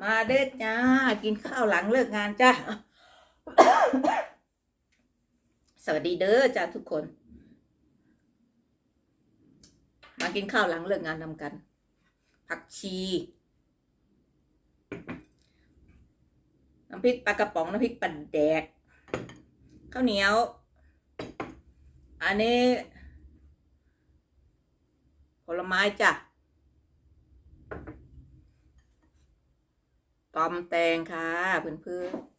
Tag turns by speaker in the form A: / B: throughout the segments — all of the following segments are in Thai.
A: มาเด้อจ้า กินข้าวหลังเลิกงานจ้า สวัสดีเด้อจ้าทุกคน มากินข้าวหลังเลิกงานนำกัน ผักชีน้ำพริกปลากระป๋องน้ำพริกปลาแดกข้าวเหนียว อันนี้ ผลไม้จ้ะ ตอมแตงค่ะเพื่อนเพื่อนๆ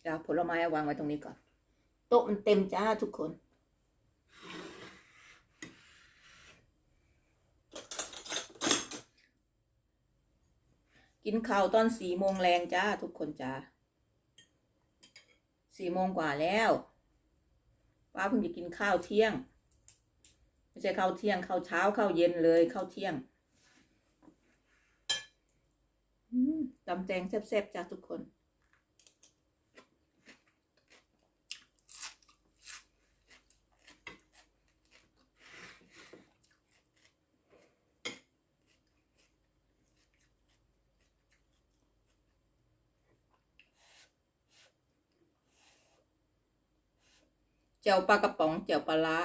A: เดี๋ยวผลไม้วางไว้ตรงนี้ก่อน โต๊ะมันเต็มจ้าทุกคน กินข้าวตอนสี่โมงแรงจ้าทุกคนจ้าสี่โมงกว่าแล้วป้าเพิ่งจะกินข้าวเที่ยง ไม่ใช่ข้าวเที่ยงข้าวเช้าข้าวเย็นเลยข้าวเที่ยงอืม ตำแตงแซ่บๆจ้าทุกคน เจียวปลากระป๋องเจียวปลาร้า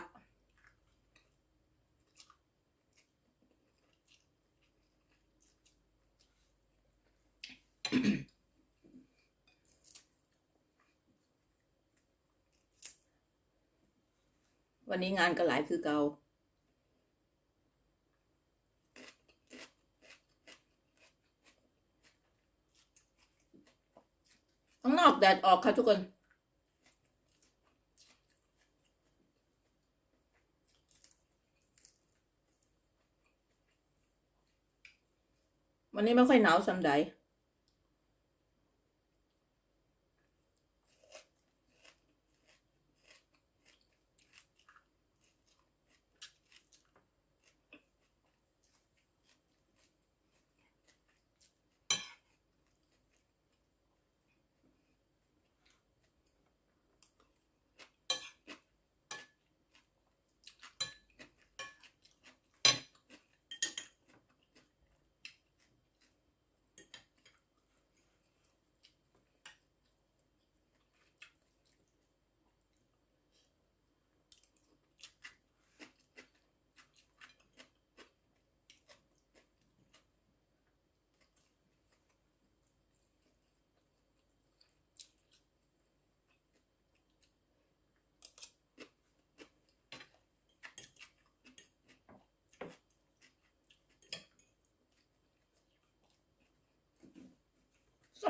A: วันนี้งานก็หลายคือเกาข้างนอกแดดออกค่ะทุกคน วันนี้ไม่ค่อยหนาวสันใด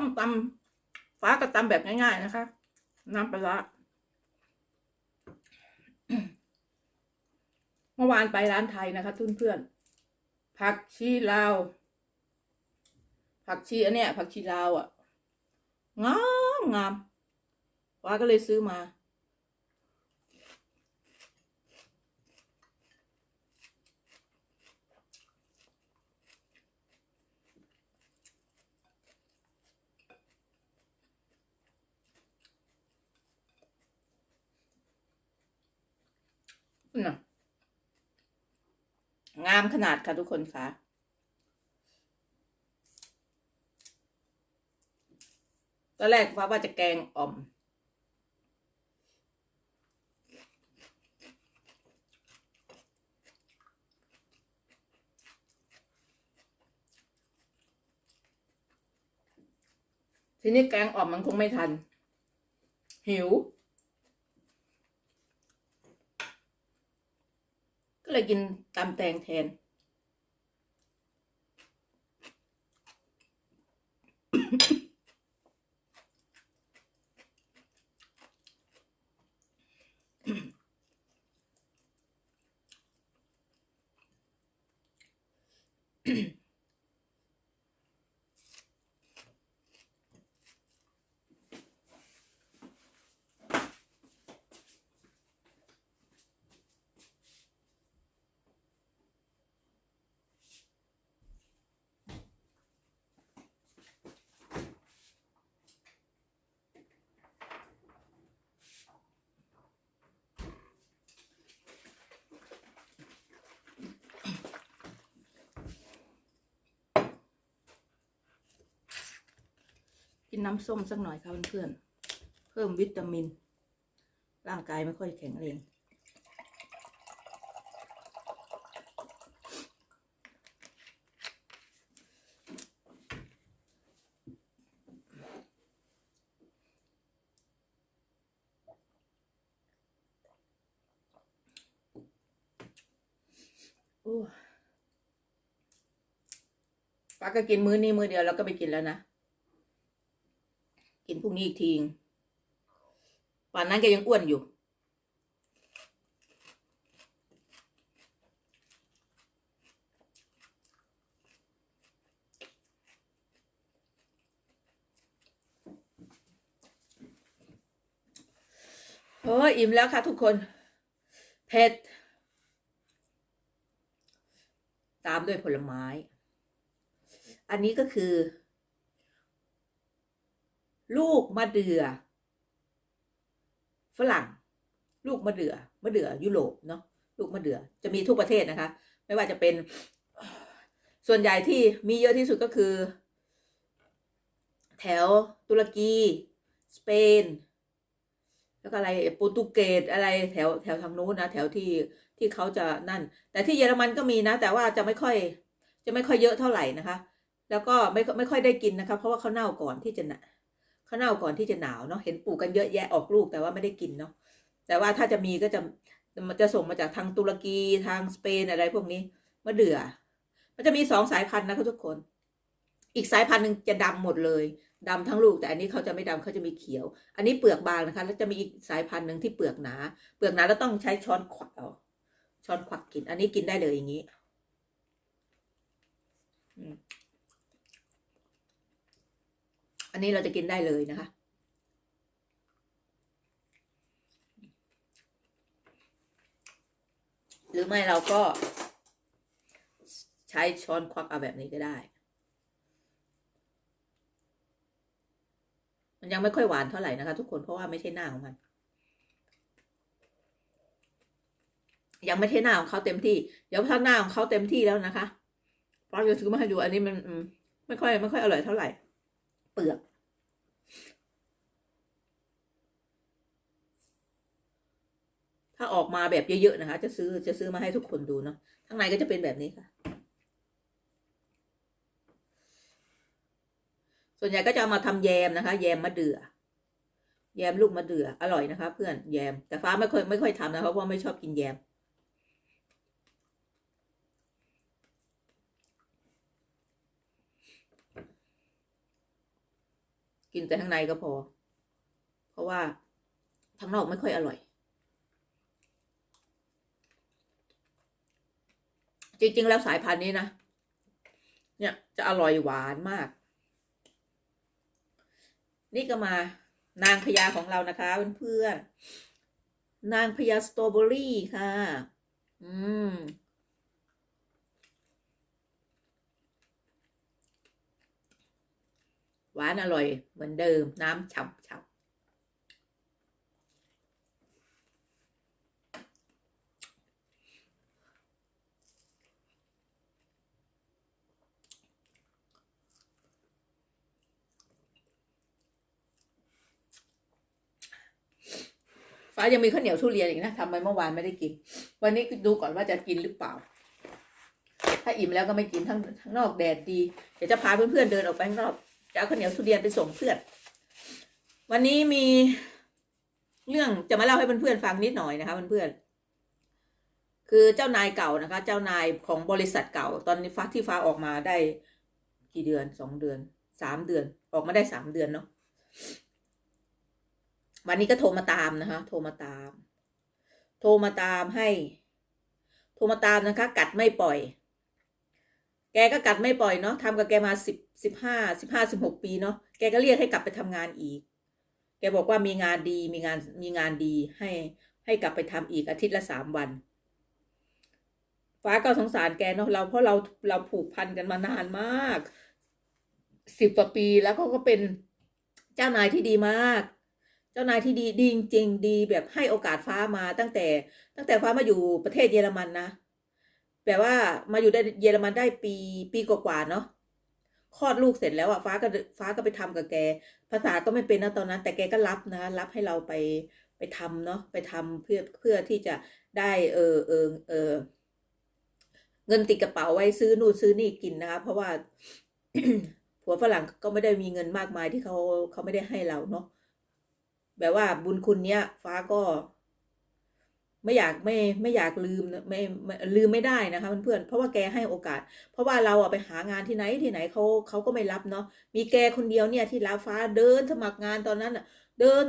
A: ส้มตำฟ้าก็ตำแบบง่าย ๆ นะคะ น้ำปลาเมื่อวานไปร้านไทยนะคะทุนเพื่อนๆผักชีลาว ผักชีอันเนี้ยผักชีลาวอะ งามงามฟ้าก็เลยซื้อมา น่ะงามขนาดค่ะทุกคนค่ะ ตอนแรกฟ้าว่าจะแกงอ่อม ทีนี้แกงอ่อมมันคงไม่ทัน หิว เลยกินตำแตงแทน กินน้ำส้มสักหน่อยค่ะเพื่อนๆ เพิ่มวิตามิน ร่างกายไม่ค่อยแข็งแรงโอ้ป้าก็กินมื้อนี้มื้อเดียวแล้วก็ไปกินแล้วนะ กินพรุ่งนี้อีกทีป่านนั้นแกยังอ้วนอยู่โอ้ยอิ่มแล้วค่ะทุกคน เผ็ด ตามด้วยผลไม้ อันนี้ก็คือ ลูกมะเดือ่อฝรั่ง ลูกมะเดือ่อมะเดื่อยุโรปเนาะลูกมะเดื่อจะมีทุกประเทศนะคะ ไม่ว่าจะเป็นส่วนใหญ่ที่มีเยอะที่สุดก็คือ แถวตุรกี สเปน แล้วก็อะไรโปรตุเกสอะไรแถวแถวทางนู้นนะแถวที่ที่เขาจะนั่น แต่ที่เยอรมันก็มีนะ แต่ว่าจะไม่ค่อยจะไม่ค่อยเยอะเท่าไหร่นะคะ แล้วก็ไม่ไม่ค่อยได้กินนะคะ เพราะว่าเขาเน่าก่อนที่จะนะ ข้าวเน่าก่อนที่จะหนาวเนาะเห็นปลูกกันเยอะแยะออกลูกแต่ว่าไม่ได้กินเนาะแต่ว่าถ้าจะมีก็จะมันจะส่งมาจากทางตุรกีทางสเปนอะไรพวกนี้มะเดื่อ มันจะมีสองสายพันธุ์นะคะทุกคน อีกสายพันธุ์หนึ่งจะดำหมดเลยดำทั้งลูกแต่อันนี้เขาจะไม่ดำเขาจะมีเขียว อันนี้เปลือกบางนะคะ แล้วจะมีอีกสายพันธุ์หนึ่งที่เปลือกหนา เปลือกหนาแล้วต้องใช้ช้อนขวักเอาช้อนขวักกิน อันนี้กินได้เลยอย่างนี้ อันนี้เราจะกินได้เลยนะคะ หรือไม่เราก็ใช้ช้อนควักเอาแบบนี้ก็ได้ มันยังไม่ค่อยหวานเท่าไหร่นะคะ ทุกคนเพราะว่าไม่ใช่หน้าของมัน ยังไม่ใช่หน้าของเขาเต็มที่ เดี๋ยวถ้าหน้าของเขาเต็มที่แล้วนะคะเราจะซื้อมาให้ดูอันนี้มันไม่ค่อยไม่ค่อยอร่อยเท่าไหร่ ลือก ถ้าออกมาแบบเยอะๆนะคะ จะซื้อจะซื้อมาให้ทุกคนดูเนาะข้างในก็จะเป็นแบบนี้ค่ะ ส่วนใหญ่ก็จะามาทำแยมนะคะ แยมมะเดื่อแยมลูกมะเดื่ออร่อยนะคะ เพื่อนแยมแต่ฟ้าไม่ค่อยไม่ค่อยทำนะคะเพราะว่าไม่ชอบกินแยม กินแต่ข้างในก็พอ เพราะว่าข้างนอกไม่ค่อยอร่อย จริง ๆ แล้วสายพันธุ์นี้นะ เนี่ยจะอร่อยหวานมาก นี่ก็มานางพญาของเรานะคะเพื่อนๆนางพญาสตรอเบอรี่ค่ะ อืม วานอร่อยเหมือนเดิมน้ำฉ่ำๆฟ้ายังมีข้าวเหนียวทุเรียนอีกนะทำไปเมื่อวานไม่ได้กิน วันนี้ดูก่อนว่าจะกินหรือเปล่า ถ้าอิ่มแล้วก็ไม่กินทั้งทั้งนอกแดดดี เดี๋ยวจะพาเพื่อนๆเดินออกไปข้างนอก จะเอาข้าวเหนียวทุเรียนไปส่งเพื่อน วันนี้มีเรื่องจะมาเล่าให้เพื่อนๆฟังนิดหน่อยนะคะเพื่อนๆคือเจ้านายเก่านะคะ เจ้านายของบริษัทเก่า ตอนนี้ฟ้าที่ฟ้าออกมาได้กี่เดือนสองเดือนสามเดือน ออกมาได้สามเดือนเนาะวันนี้ก็โทรมาตามนะคะ โทรมาตาม โทรมาตามให้ โทรมาตามนะคะ กัดไม่ปล่อย แกก็กัดไม่ปล่อยเนาะทำกับแกมาสิบสิบห้าสิบห้าสิบหกปีเนาะแกก็เรียกให้กลับไปทำงานอีก แกบอกว่ามีงานดีมีงานมีงานดีให้ให้กลับไปทำอีกอาทิตย์ละสามวัน ฟ้าก็สงสารแกเนาะเราเพราะเราเราผูกพันกันมานานมากสิบกว่าปีแล้วเขาก็เป็นเจ้านายที่ดีมาก เจ้านายที่ดีดีจริงดีแบบให้โอกาสฟ้ามาตั้งแต่ ตั้งแต่ฟ้ามาอยู่ประเทศเยอรมันนะ แปลว่ามาอยู่ได้เยอรมันได้ปีปีกว่าๆเนาะคลอดลูกเสร็จแล้วอะฟ้าก็ฟ้าก็ไปทำกับแก ภาษาก็ไม่เป็นนะตอนนั้น แต่แกก็รับนะรับให้เราไปไปทำเนาะไปทำเพื่อเพื่อที่จะได้เออเออเออเงินติดกระเป๋าไว้ซื้อนู่นซื้อนี่กินนะคะเพราะว่าผัวฝรั่งก็ไม่ได้มีเงินมากมายที่เขาเขาไม่ได้ให้เราเนาะแบบว่าบุญคุณเนี้ยฟ้าก็ ไม่อยากไม่ไม่อยากลืมไม่ลืมไม่ได้นะคะเพื่อนๆเพราะว่าแกให้โอกาส เพราะว่าเราอะไปหางานที่ไหนที่ไหนเขาเขาก็ไม่รับเนาะมีแกคนเดียวเนี่ยที่รับฟ้าเดินสมัครงานตอนนั้นอะเดิน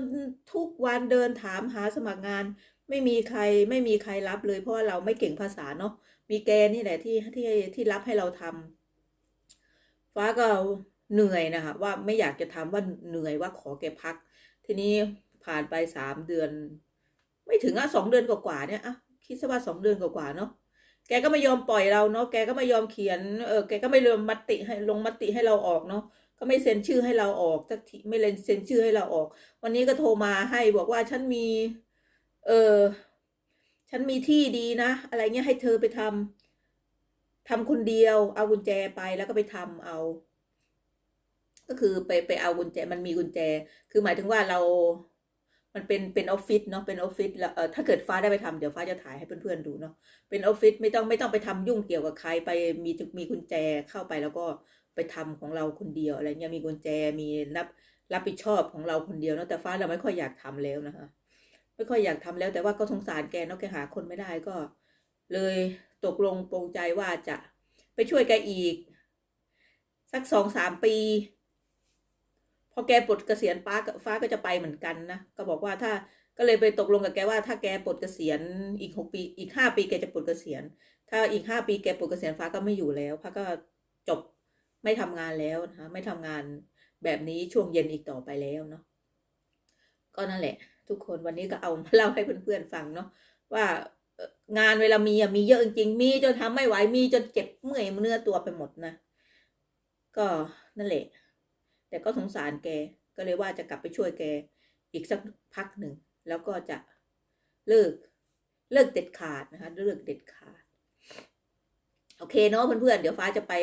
A: ทุกวันเดินถามหาสมัครงาน ไม่มีใครไม่มีใครรับเลย เพราะว่าเราไม่เก่งภาษาเนาะมีแกนี่แหละที่ที่ที่รับให้เราทำฟ้าก็เหนื่อยนะคะว่าไม่อยากจะทำว่าเหนื่อยว่าขอแกพัก ทีนี้ผ่านไปสามเดือน ไม่ถึงอะสองเดือนกว่าๆเนี่ยอะคิดซะว่าสองเดือนกว่าๆเนาะแกก็ไม่ยอมปล่อยเราเนาะแกก็ไม่ยอมเขียนเออแกก็ไม่ลงมติให้ลงมติให้เราออกเนาะก็ไม่เซ็นชื่อให้เราออกสักทีไม่เซ็นเซ็นชื่อให้เราออก วันนี้ก็โทรมาให้บอกว่าฉันมี เออฉันมีที่ดีนะ อะไรเงี้ยให้เธอไปทำทำคนเดียว เอากุญแจไปแล้วก็ไปทำเอา ก็คือไปไปเอากุญแจมันมีกุญแจ คือหมายถึงว่าเรา มันเป็นเป็นออฟฟิศเนาะเป็นออฟฟิศแล้วเออถ้าเกิดฟ้าได้ไปทำเดี๋ยวฟ้าจะถ่ายให้เพื่อนๆดูเนาะเป็นออฟฟิศไม่ต้องไม่ต้องไปทำยุ่งเกี่ยวกับใครไปมีมีกุญแจเข้าไปแล้วก็ไปทำของเราคนเดียวอะไรเงี้ยมีกุญแจมีรับรับผิดชอบของเราคนเดียวเนาะแต่ฟ้าเราไม่ค่อยอยากทำแล้วนะคะ ไม่ค่อยอยากทำแล้วแต่ว่าก็สงสารแกเนาะแกหาคนไม่ได้ก็ เลยตกลงปรงใจว่าจะไปช่วยแกอีก สักสองสามปี อแกปลดเกษียณป้าฟ้าก็จะไปเหมือนกันนะก็บอกว่าถ้าก็เลยไปตกลงกับแกว่าถ้าแกปลดเกษียณอีกหกปีอีกห้าปีแกจะปลดเกษียณ ถ้าอีกห้าปีแกปลดเกษียณฟ้าก็ไม่อยู่แล้วฟ้าก็จบไม่ทำงานแล้วนะคะไม่ทำงานแบบนี้ช่วงเย็นอีกต่อไปแล้วเนาะก็นั่นแหละ ทุกคนวันนี้ก็เอามาเล่าให้เพื่อนๆฟังเนาะว่างานเวลามีอะมีเยอะจริงๆมีจนทำไม่ไหวมีจนเจ็บเมื่อยเนื้อตัวไปหมดนะก็นั่นแหละ แต่ก็สงสารแกก็เลยว่าจะกลับไปช่วยแกอีกสักพักหนึ่ง แล้วก็จะเลิกเลิกเด็ดขาดนะคะเลิกเด็ดขาด โอเคเนาะเพื่อนๆเดี๋ยวฟ้าจะไป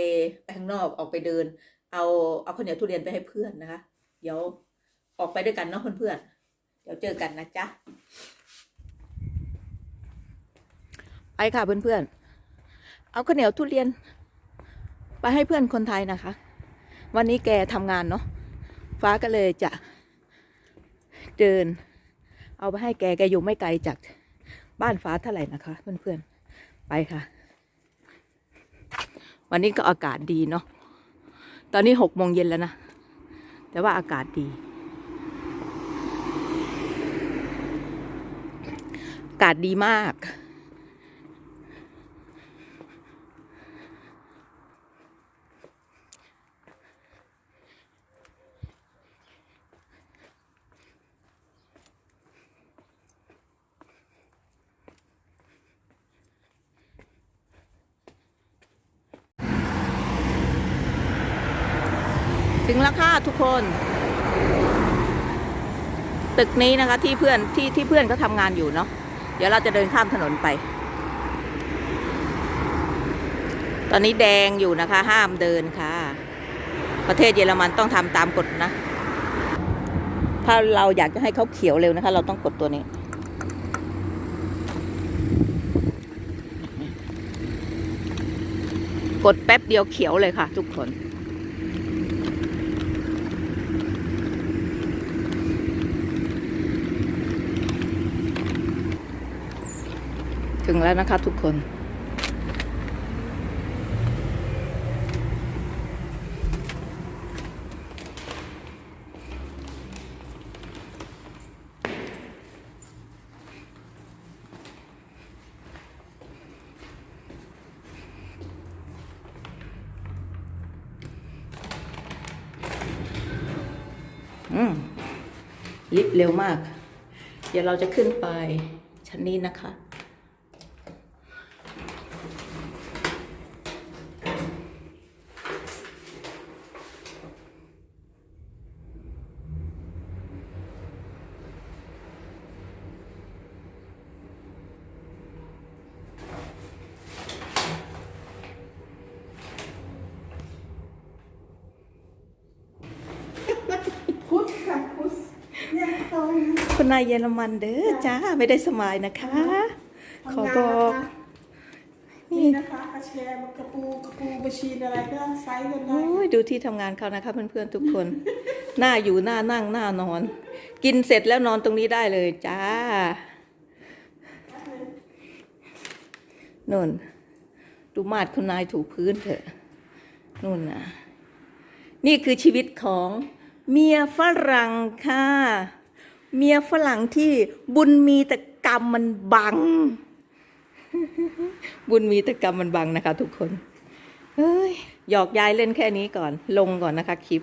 A: ไปข้างนอกออกไปเดิน เอาเอาข้าวเหนียวทุเรียนไปให้เพื่อนนะคะ เดี๋ยวออกไปด้วยกันเนาะเพื่อนๆเดี๋ยวเจอกันนะจ๊ะไปค่ะเพื่อนๆเอาข้าวเหนียวทุเรียน ไปให้เพื่อนคนไทยนะคะ วันนี้แกทำงานเนาะฟ้าก็เลยจะเดิน เอาไปให้แกแกอยู่ไม่ไกลจากบ้านฟ้าเท่าไหร่นะคะ เพื่อนๆไปค่ะ วันนี้ก็อากาศดีเนาะตอนนี้หกโมงเย็นแล้วนะ แต่ว่าอากาศดีอากาศดีมาก ถึงแล้วค่ะทุกคน ตึกนี้นะคะที่เพื่อนที่ที่เพื่อนเขาทำงานอยู่เนาะเดี๋ยวเราจะเดินข้ามถนนไป ตอนนี้แดงอยู่นะคะ ห้ามเดินค่ะ ประเทศเยอรมันต้องทำตามกฎนะ ถ้าเราอยากจะให้เขาเขียวเร็วนะคะ เราต้องกดตัวนี้กดแป๊บเดียวเขียวเลยค่ะ ทุกคน ถึงแล้วนะคะทุกคน อืมลิฟต์เร็วมาก เดี๋ยวเราจะขึ้นไปชั้นนี้นะคะ อ
B: ง
A: คุ ณนายเยอรมันเด้อจ้าไม่ได้สมายนะคะ ขอบอก
B: นี่นะคะกระแชร์กระปูกระปูบัญชีอะไรก็ไซส์กันได้
A: โอ้ยดูที่ทำงานเขานะคะเพื่อนๆทุกคน หน้าอยู่หน้านั่งหน้านอน กินเสร็จแล้วนอนตรงนี้ได้เลยจ้านุ่นดูมาดคุณนายถูพื้นเถอะนุ่นนะนี่คือชีวิตของเมียฝรั่งค่ะ เมียฝรั่งที่บุญมีแต่กรรมมันบัง บุญมีแต่กรรมมันบังนะคะ ทุกคนเฮ้ยหยอกยายเล่นแค่นี้ก่อน ลงก่อนนะคะคลิป